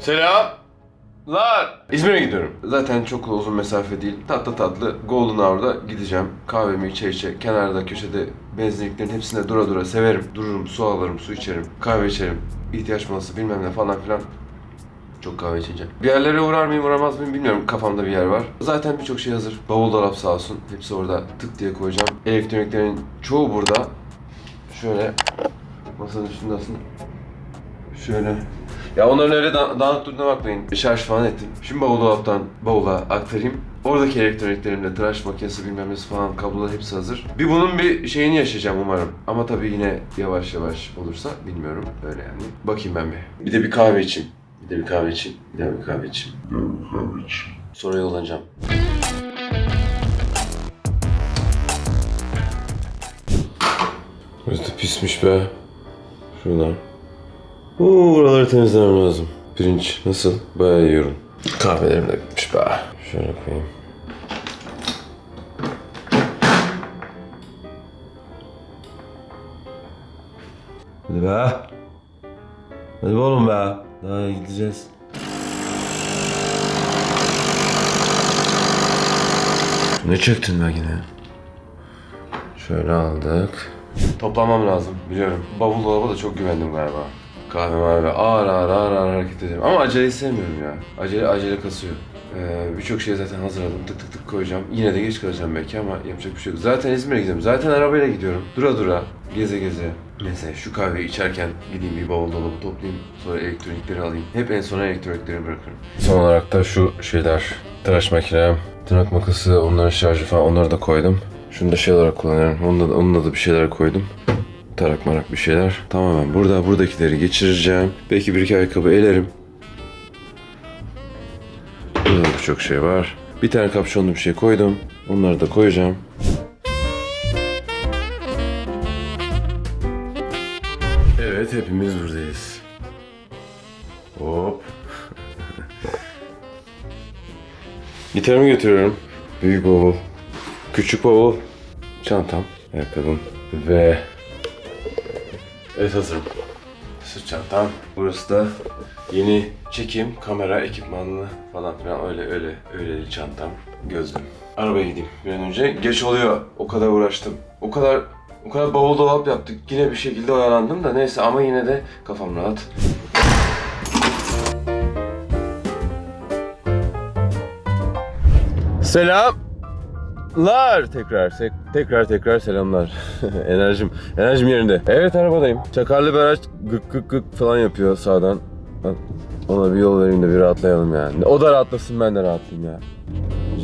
Selamlar. İzmir'e gidiyorum. Zaten çok uzun mesafe değil. Tatlı tatlı Golden Hour'da gideceğim. Kahvemi içe içe kenarda köşede benzinliklerin hepsinde dura dura severim. Dururum, su alırım, su içerim, kahve içerim. İhtiyaç molası bilmem ne falan filan. Çok kahve içince. Bir yerlere uğrar mıyım uğramaz mıyım bilmiyorum. Kafamda bir yer var. Zaten birçok şey hazır. Bavul dolap sağ olsun. Hepsi orada tık diye koyacağım. Elektroniklerin çoğu burada. Şöyle masanın üstünde aslında. Şöyle. Ya onların öyle da- dağınık durduğuna bakmayın. Şarj falan ettim. Şimdi bavul dolaptan bavula aktarayım. Oradaki elektroniklerimle tıraş makinesi bilmem nesi falan kablolar hepsi hazır. Bir bunun bir şeyini yaşayacağım umarım. Ama tabii yine yavaş yavaş olursa bilmiyorum. Öyle yani. Bakayım ben bir. Bir de bir kahve içeyim. Bir de bir kahve içeyim. Bir de bir kahve içeyim. Sonra yollanacağım. Burası da pismiş be. Şuradan. Oo, buraları temizlemem lazım. Pirinç nasıl? Bayağı yiyorum. Kahvelerim de bitmiş be. Şöyle koyayım. Hadi be. Hadi be oğlum be. Daha gideceğiz. Ne çektin be yine? Şöyle aldık. Toplamam lazım biliyorum. Bavul dolaba da çok güvendim galiba. Kahve mavi ağır ağır ağır ağır hareket ediyorum. Ama aceleyi sevmiyorum ya. Acele acele kasıyor. Ee, Birçok şeyi zaten hazırladım. Tık tık tık koyacağım. Yine de geç kalacağım belki ama yapacak bir şey yok. Zaten İzmir'e gidiyorum. Zaten arabayla gidiyorum. Dura dura, geze geze. Neyse şu kahveyi içerken gideyim bir bavul dolabı toplayayım. Sonra elektronikleri alayım. Hep en sona elektronikleri bırakırım. Son olarak da şu şeyler. Tıraş makinem, tırnak makası, onların şarjı falan onları da koydum. Şunu da şey olarak kullanıyorum. Onunla onunla da bir şeyler koydum. Tarak marak bir şeyler. Tamamen burada buradakileri geçireceğim. Belki bir iki ayakkabı elerim. Burada da birçok şey var. Bir tane kapşonlu bir şey koydum. Onları da koyacağım. Evet hepimiz buradayız. Hop. Gitarımı götürüyorum. Büyük bavul. Küçük bavul. Çantam. Ayakkabım. Ve... Evet hazırım. Sırt çantam. Burası da yeni çekim, kamera, ekipmanlı falan filan öyle öyle öyle çantam. Gözlüğüm. Arabaya gideyim bir an önce. Geç oluyor. O kadar uğraştım. O kadar o kadar bavul dolap yaptık. Yine bir şekilde oyalandım da neyse ama yine de kafam rahat. Selamlar tekrar tek- tekrar tekrar selamlar. enerjim enerjim yerinde. Evet arabadayım. Çakarlı bir araç gık gık gık falan yapıyor sağdan. Ona bir yol vereyim de bir rahatlayalım yani. O da rahatlasın ben de rahatlayayım ya.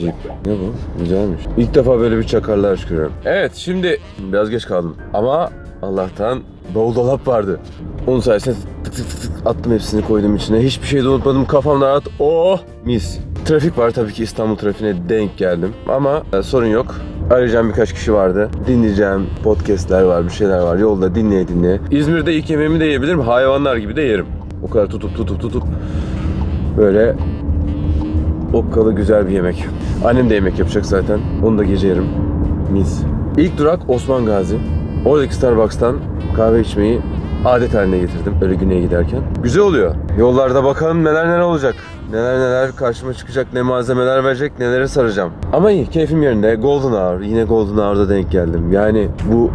Jeep. Ne bu? Güzelmiş. İlk defa böyle bir çakarlı araç görüyorum. Evet şimdi biraz geç kaldım. Ama Allah'tan bavul dolap vardı. Onun sayesinde tık tık tık tık attım hepsini koydum içine. Hiçbir şey de unutmadım. Kafam rahat. Oh mis. Trafik var tabii ki İstanbul trafiğine denk geldim. Ama e, sorun yok. Arayacağım birkaç kişi vardı. Dinleyeceğim podcastler var, bir şeyler var. Yolda dinleye dinleye. İzmir'de ilk yemeğimi de yiyebilirim. Hayvanlar gibi de yerim. O kadar tutup tutup tutup böyle okkalı güzel bir yemek. Annem de yemek yapacak zaten. Onu da gece yerim. Mis. İlk durak Osman Gazi. Oradaki Starbucks'tan kahve içmeyi adet haline getirdim öyle güneye giderken. Güzel oluyor. Yollarda bakalım neler neler olacak. Neler neler karşıma çıkacak, ne malzemeler verecek, nelere saracağım. Ama iyi, keyfim yerinde. Golden Hour, yine Golden Hour'da denk geldim. Yani bu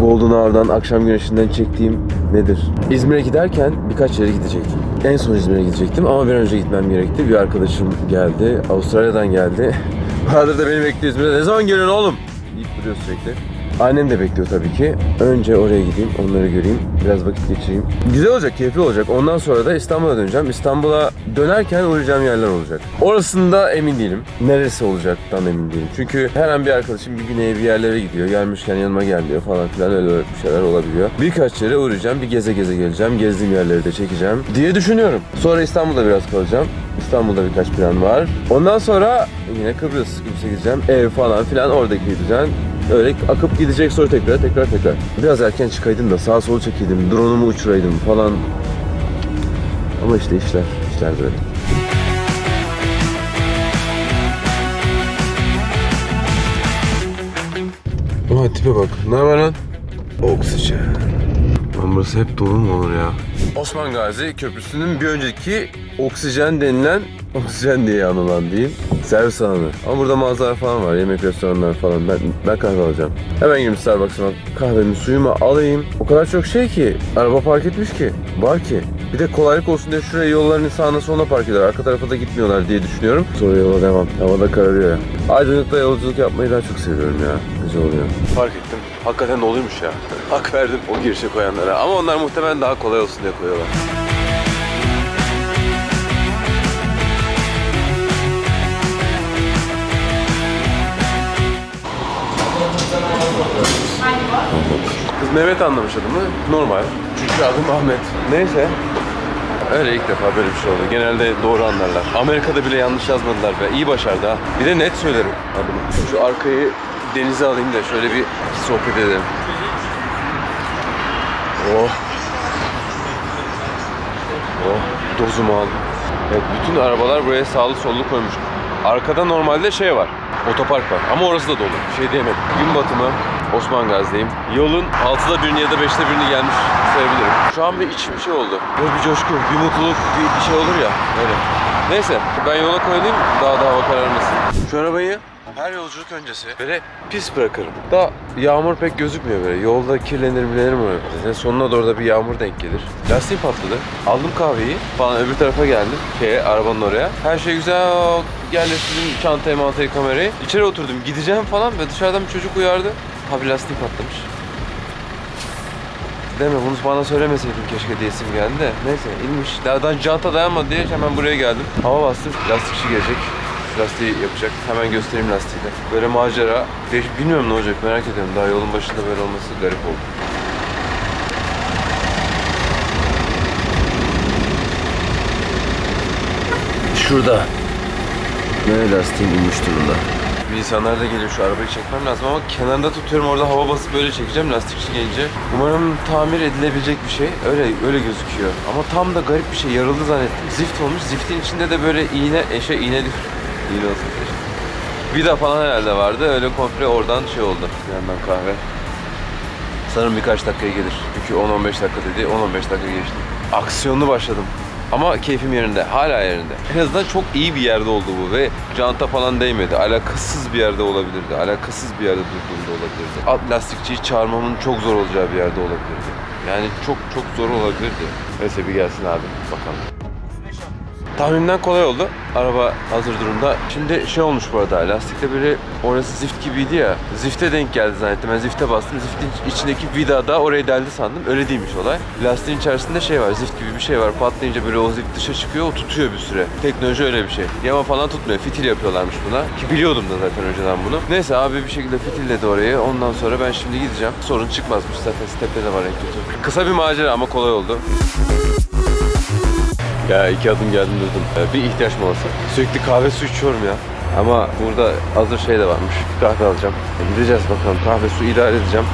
Golden Hour'dan akşam güneşinden çektiğim nedir? İzmir'e giderken birkaç yere gidecektim. En son İzmir'e gidecektim ama bir önce gitmem gerekti. Bir arkadaşım geldi, Avustralya'dan geldi. Bahadır da beni bekliyor İzmir'de. Ne zaman geliyorsun oğlum? deyip duruyor sürekli. Annem de bekliyor tabii ki. Önce oraya gideyim, onları göreyim. Biraz vakit geçireyim. Güzel olacak, keyifli olacak. Ondan sonra da İstanbul'a döneceğim. İstanbul'a dönerken uğrayacağım yerler olacak. Orasında emin değilim. Neresi olacaktan emin değilim. Çünkü her an bir arkadaşım bir güneye bir yerlere gidiyor. Gelmişken yanıma gel diyor falan filan öyle bir şeyler olabiliyor. Birkaç yere uğrayacağım, bir geze geze geleceğim. Gezdiğim yerleri de çekeceğim diye düşünüyorum. Sonra İstanbul'da biraz kalacağım. İstanbul'da birkaç plan var. Ondan sonra yine Kıbrıs Kıbrıs'a gideceğim. Ev falan filan oradaki düzen. Öyle akıp gidecek sonra tekrar tekrar tekrar. Biraz erken çıkaydım da sağa sola çekeydim, drone'umu uçuraydım falan. Ama işte işler, işler böyle. Ama tipe bak. Ne haber lan? Oksijen. Lan burası hep dolu mu olur ya? Osman Gazi Köprüsü'nün bir önceki oksijen denilen, oksijen diye anılan değil, servis alanı. Ama burada mağazalar falan var, yemek restoranlar falan. Ben, ben kahve alacağım. Hemen gireyim Starbucks'a kahvemi, suyumu alayım. O kadar çok şey ki, araba park etmiş ki, var ki. Bir de kolaylık olsun diye şuraya yolların sağına soluna park ediyorlar. Arka tarafa da gitmiyorlar diye düşünüyorum. Sonra yola devam. Havada kararıyor ya. Aydınlıkta yolculuk yapmayı daha çok seviyorum ya. Güzel oluyor. Fark ettim. Hakikaten doluymuş ya. Hak verdim o girişe koyanlara. Ama onlar muhtemelen daha kolay olsun diye koyuyorlar. Kız Mehmet anlamış adımı. Normal. Çünkü adım Ahmet. Neyse. Öyle ilk defa böyle bir şey oldu. Genelde doğru anlarlar. Amerika'da bile yanlış yazmadılar be. İyi başardı ha. Bir de net söylerim adımı. Şu arkayı denize alayım da şöyle bir sohbet edelim. Oh. Oh. Dozumu aldım. Evet, bütün arabalar buraya sağlı sollu koymuş. Arkada normalde şey var. Otopark var ama orası da dolu. Bir şey diyemedim. Gün batımı Osman Gazi'deyim. Yolun 6'da birini ya da 5'te birini gelmiş sayabilirim. Şu an bir içim şey oldu. Böyle bir coşku, bir mutluluk, bir, bir şey olur ya. Öyle. Neyse ben yola koyulayım daha da hava kararmasın. Şu arabayı her yolculuk öncesi böyle pis bırakırım. Da yağmur pek gözükmüyor böyle. Yolda kirlenir bilenir mi? Zaten sonuna doğru da bir yağmur denk gelir. Lastiğim patladı. Aldım kahveyi falan öbür tarafa geldim. Şeye arabanın oraya. Her şey güzel yerleştirdim çantayı mantayı kamerayı. İçeri oturdum gideceğim falan ve dışarıdan bir çocuk uyardı. Abi lastiğim patlamış. Deme bunu bana söylemeseydin keşke diyesim geldi de. Neyse inmiş. Daha canta dayanmadı diye hemen buraya geldim. Hava bastım. Lastikçi gelecek. Lastiği yapacak. Hemen göstereyim lastiği de. Böyle macera. Değiş- Bilmiyorum ne olacak merak ediyorum. Daha yolun başında böyle olması garip oldu. Şurada. Ne lastiğim inmiş durumda. Bir insanlar da geliyor şu arabayı çekmem lazım ama kenarında tutuyorum orada hava basıp böyle çekeceğim lastikçi gelince. Umarım tamir edilebilecek bir şey. Öyle öyle gözüküyor. Ama tam da garip bir şey. Yarıldı zannettim. Zift olmuş. Ziftin içinde de böyle iğne, eşe iğne iğne olsun. Vida falan herhalde vardı. Öyle komple oradan şey oldu. Yandan kahve. Sanırım birkaç dakikaya gelir. Çünkü 10-15 dakika dedi. 10-15 dakika geçti. Aksiyonlu başladım. Ama keyfim yerinde. Hala yerinde. En azından çok iyi bir yerde oldu bu ve canta falan değmedi. Alakasız bir yerde olabilirdi. Alakasız bir yerde durduğumda olabilirdi. Alt lastikçiyi çağırmamın çok zor olacağı bir yerde olabilirdi. Yani çok çok zor olabilirdi. Neyse bir gelsin abi bakalım. Tahminimden kolay oldu. Araba hazır durumda. Şimdi şey olmuş bu arada. Lastikte böyle orası zift gibiydi ya. Zifte denk geldi zannettim. Ben zifte bastım. Ziftin içindeki vida da oraya deldi sandım. Öyle değilmiş olay. Lastiğin içerisinde şey var. Zift gibi bir şey var. Patlayınca böyle o zift dışa çıkıyor. O tutuyor bir süre. Teknoloji öyle bir şey. Yama falan tutmuyor. Fitil yapıyorlarmış buna. Ki biliyordum da zaten önceden bunu. Neyse abi bir şekilde fitilledi orayı. Ondan sonra ben şimdi gideceğim. Sorun çıkmazmış. Zaten stepte de var en kötü. Kısa bir macera ama kolay oldu. Ya iki adım geldim durdum. Ee, Bir ihtiyaç molası. Sürekli kahve su içiyorum ya. Ama burada hazır şey de varmış. Kahve alacağım. Gideceğiz bakalım. Kahve su idare edeceğim.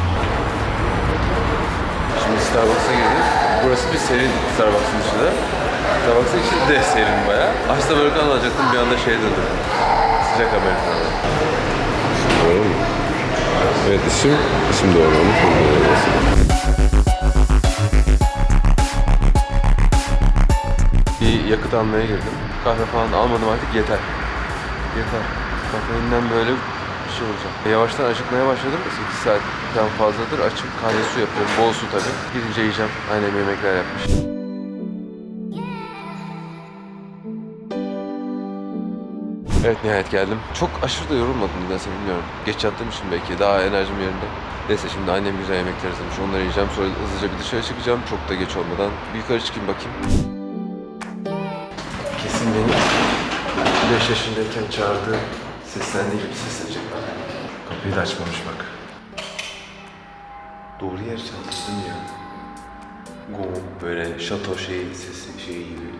Şimdi Starbucks'a girdik. Burası bir serin Starbucks'ın da. Starbucks'ın içi de serin bayağı. Açta Amerikan alacaktım bir anda şey döndüm. Sıcak Amerikan aldım. Doğru mu? Evet isim, isim doğru. Bir yakıt almaya girdim. Kahve falan almadım artık yeter. Yeter. Kafeinden böyle bir şey olacak. Yavaştan acıkmaya başladım. 8 saatten fazladır açık kahve su yapıyorum. Bol su tabii. Gidince yiyeceğim. Annem yemekler yapmış. Evet nihayet geldim. Çok aşırı da yorulmadım nedense bilmiyorum. Geç yattığım için belki daha enerjim yerinde. Neyse şimdi annem güzel yemekler hazırlamış. Onları yiyeceğim. Sonra hızlıca bir dışarı çıkacağım. Çok da geç olmadan. Bir yukarı çıkayım bakayım. Kesin beni 5 yaşındayken çağırdığı seslendiği gibi seslenecek bana. Kapıyı da açmamış bak. Doğru yer çaldı ya? Go böyle şato şeyi sesi şeyi gibi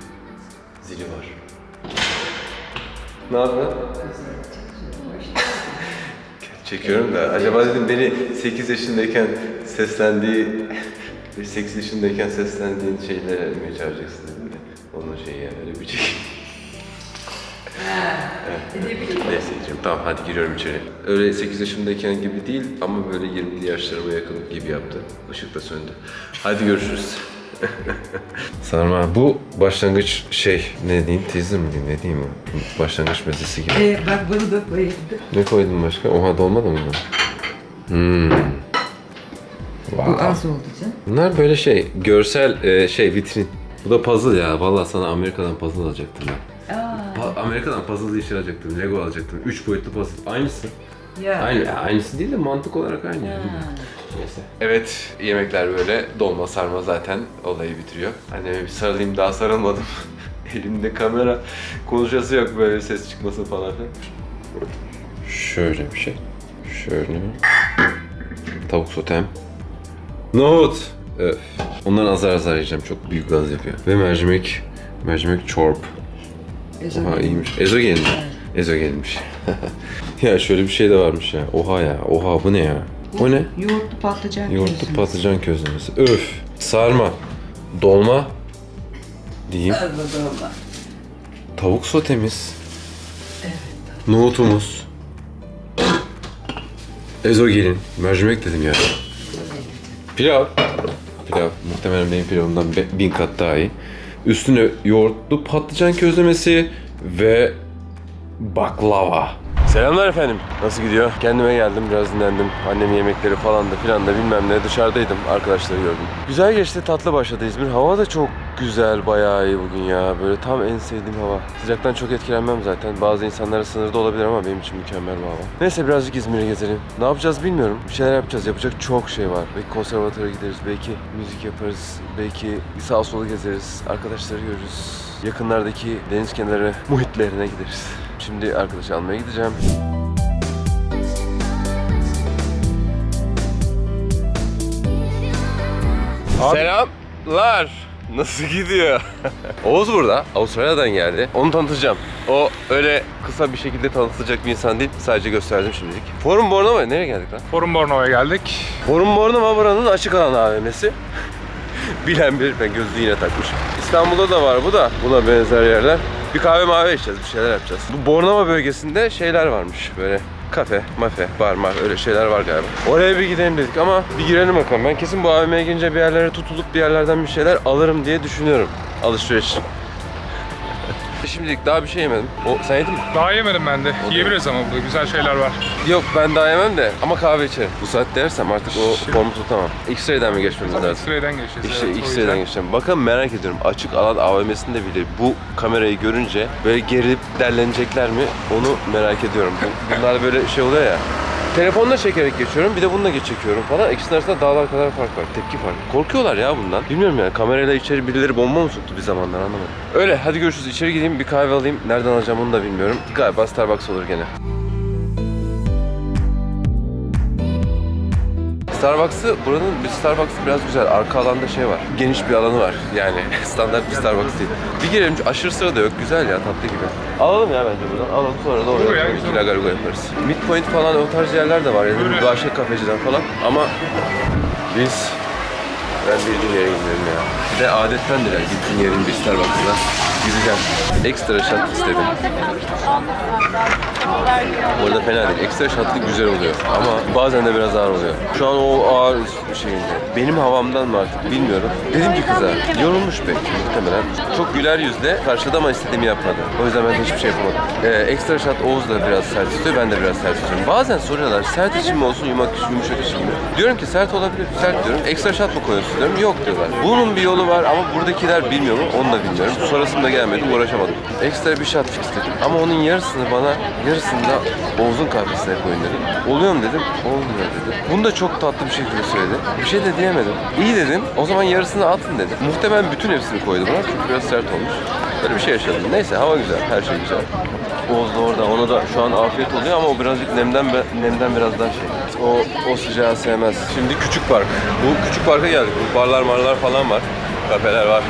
zili var. Ne yapıyorsun? Çekiyorum da acaba dedim beni 8 yaşındayken seslendiği 8 yaşındayken seslendiğin şeylere mi çağıracaksın dedim de. Onun şeyi yani öyle bir şey. Neyse diyeceğim. Tamam hadi giriyorum içeri. Öyle 8 yaşındayken gibi değil ama böyle 20'li yaşlarıma yakın gibi yaptı. Işık da söndü. Hadi görüşürüz. Sarma bu başlangıç şey ne diyeyim teaser mi diyeyim ne diyeyim o başlangıç mezesi gibi. Ee, bak bunu da koyayım. Ne koydun başka? Oha dolma da mı bu? Hmm. Bu Wow. az oldu canım. Bunlar böyle şey görsel e, şey vitrin. Bu da puzzle ya. Vallahi sana Amerika'dan puzzle alacaktım ben. Aa, Pa- Amerika'dan puzzle işi alacaktım. Lego alacaktım. Üç boyutlu puzzle. Aynısı. ya. Aynı, ya aynısı değil de mantık olarak aynı. Ha. Neyse. Evet, yemekler böyle. Dolma sarma zaten olayı bitiriyor. Anneme bir sarılayım daha sarılmadım. Elimde kamera. Konuşası yok böyle ses çıkması falan. Şöyle bir şey. Şöyle. Tavuk sotem. Nohut. Öf. Ondan azar azar yiyeceğim. Çok büyük gaz yapıyor. Ve mercimek. Mercimek çorp. Ezogelin. Oha iyiymiş. Ezogelin. Ezogelinmiş. ya şöyle bir şey de varmış ya. Oha ya. Oha bu ne ya? O ne? Yoğurtlu patlıcan Yoğurtlu közlemesi. patlıcan közlemesi. Öf. Sarma. Dolma. Diyeyim. Dolma. Tavuk sotemiz. Nohutumuz. Ezogelin. Mercimek dedim ya. Pilav. Pilav. Muhtemelen benim pilavımdan bin kat daha iyi. Üstüne yoğurtlu patlıcan közlemesi ve baklava. Selamlar efendim. Nasıl gidiyor? Kendime geldim, biraz dinlendim. Annemin yemekleri falan da filan da bilmem ne. Dışarıdaydım, arkadaşları gördüm. Güzel geçti, tatlı başladı İzmir. Hava da çok güzel, bayağı iyi bugün ya. Böyle tam en sevdiğim hava. Sıcaktan çok etkilenmem zaten. Bazı insanlara sınırda olabilir ama benim için mükemmel bir hava. Neyse birazcık İzmir'e gezelim. Ne yapacağız bilmiyorum. Bir şeyler yapacağız. Yapacak çok şey var. Belki konservatöre gideriz, belki müzik yaparız, belki sağ solu gezeriz, arkadaşları görürüz. Yakınlardaki deniz kenarı muhitlerine gideriz. Şimdi arkadaşı almaya gideceğim. Selamlar. Nasıl gidiyor? Oğuz burada. Avustralya'dan geldi. Onu tanıtacağım. O öyle kısa bir şekilde tanıtılacak bir insan değil. Sadece gösterdim şimdilik. Forum Bornova. Nereye geldik lan? Forum Bornova'ya geldik. Forum Bornova buranın açık alan AVM'si. Bilen bilir ben gözlüğü yine takmış. İstanbul'da da var bu da buna benzer yerler. Bir kahve mavi içeceğiz, bir şeyler yapacağız. Bu Bornova bölgesinde şeyler varmış böyle kafe, mafe, bar mar öyle şeyler var galiba. Oraya bir gidelim dedik ama bir girelim bakalım. Ben kesin bu AVM'ye girince bir yerlere tutulup bir yerlerden bir şeyler alırım diye düşünüyorum. Alışveriş. Şimdilik daha bir şey yemedim. O, sen yedin mi? Daha yemedim ben de. O Yiyebiliriz ama burada güzel şeyler var. Yok ben daha yemem de ama kahve içerim. Bu saatte yersem artık o formu tutamam. X-ray'den mi geçmemiz lazım? X-ray'den geçeceğiz. İşte evet, X-ray'den geçeceğim. Bakın merak ediyorum. Açık alan AVM'sinde bile bu kamerayı görünce böyle gerilip derlenecekler mi? Onu merak ediyorum. Bu- Bunlar böyle şey oluyor ya. Telefonla çekerek geçiyorum, bir de bununla geç çekiyorum falan. İkisinin arasında dağlar kadar fark var, tepki farkı. Korkuyorlar ya bundan. Bilmiyorum yani, kamerayla içeri birileri bomba mı soktu bir zamanlar anlamadım. Öyle, hadi görüşürüz. İçeri gideyim, bir kahve alayım. Nereden alacağım onu da bilmiyorum. Galiba Starbucks olur gene. Starbucks'ı, buranın bir Starbucks'ı biraz güzel. Arka alanda şey var. Geniş bir alanı var. Yani standart bir Starbucks değil. Bir girelim, aşırı sıra da yok. Güzel ya, tatlı gibi. Alalım ya bence buradan. Alalım sonra da oraya güzel. Lagaruga yaparız. Midpoint falan o tarz yerler de var. Yani bir Doğaçlak kafeciden falan. Ama biz ben bildiğim yere gidiyorum ya. Bir de adettendir ya gittiğin yerin bir Starbucks'ına gideceğim. Ekstra shot istedim. Bu arada fena değil. Ekstra shotlı güzel oluyor. Ama bazen de biraz ağır oluyor. Şu an o ağır şeyinde. Benim havamdan mı artık bilmiyorum. Dedim ki kıza yorulmuş belki muhtemelen. Çok güler yüzle karşıladı ama istediğimi yapmadı. O yüzden ben hiçbir şey yapamadım. Ee, ekstra shot Oğuz da biraz sert istiyor. Ben de biraz sert istiyorum. Bazen soruyorlar sert için mi olsun yumuşak, yumuşak için mi? Diyorum ki sert olabilir. Sert diyorum. Ekstra shot mı koyuyorsun diyorum. Yok diyorlar. Bunun bir yolu var ama buradakiler bilmiyor mu? Onu da bilmiyorum. Sonrasında gelmedi. Uğraşamadım. Ekstra bir shot istedim. Ama onun yarısını bana yarısını da Oğuz'un kahvesine koyun dedim. Oluyor mu dedim. Olmuyor dedi. Bunu da çok tatlı bir şekilde söyledi. Bir şey de diyemedim. İyi dedim. O zaman yarısını atın dedi. Muhtemelen bütün hepsini koydu bana çünkü biraz sert olmuş. Böyle bir şey yaşadım. Neyse hava güzel. Her şey güzel. Oğuz da orada. Ona da şu an afiyet oluyor ama o birazcık nemden nemden biraz daha şey. O o sıcağı sevmez. Şimdi küçük park. Bu küçük parka geldik. Bu barlar marlar falan var. Kafeler var.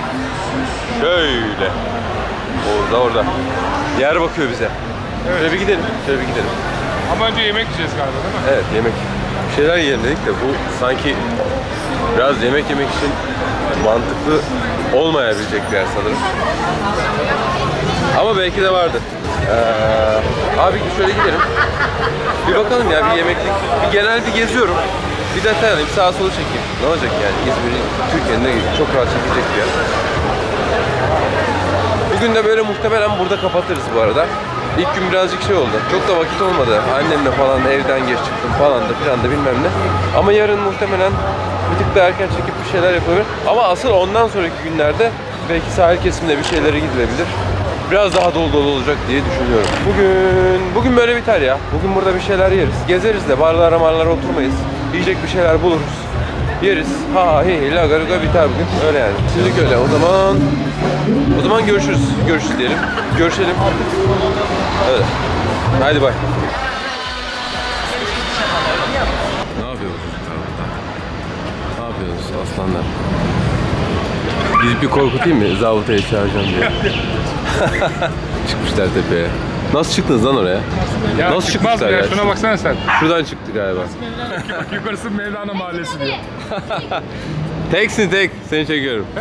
Şöyle. Oğuz da orada. Yer bakıyor bize. Şöyle bir gidelim. Şöyle bir gidelim. Ama önce yemek yiyeceğiz galiba değil mi? Evet yemek. Bir şeyler yiyelim dedik de bu sanki biraz yemek yemek için mantıklı olmayabilecek bir yer sanırım. Ama belki de vardı. Ee, abi şöyle gidelim. Bir bakalım ya bir yemeklik. Bir genel bir geziyorum. Bir detay alayım, sağa sola çekeyim. Ne olacak yani? İzmir'in, Türkiye'nin çok rahat çekilecek bir yer. Bugün de böyle muhtemelen burada kapatırız bu arada. İlk gün birazcık şey oldu. Çok da vakit olmadı. Annemle falan evden geç çıktım falan da filan da bilmem ne. Ama yarın muhtemelen bir tık daha erken çekip bir şeyler yapabilir. Ama asıl ondan sonraki günlerde belki sahil kesiminde bir şeylere gidilebilir. Biraz daha dolu dolu olacak diye düşünüyorum. Bugün bugün böyle biter ya. Bugün burada bir şeyler yeriz. Gezeriz de barlara marlara oturmayız. Yiyecek bir şeyler buluruz. Yeriz. Ha hey laga laga biter bugün. Öyle yani. Şimdilik öyle. O zaman o zaman görüşürüz. Görüşürüz diyelim. Görüşelim. Evet. Haydi bay. Ne yapıyoruz burada? Ne yapıyoruz aslanlar? Gidip bir korkutayım mı? Zabıtayı çağıracağım diye. Çıkmışlar tepeye. Nasıl çıktınız lan oraya? Ya Nasıl çıkmaz mı çıkmışlar ya? ya? Şuna baksana sen. Şuradan çıktı galiba. Yukarısı Mevlana Mahallesi diyor. Teksin tek. Seni çekiyorum.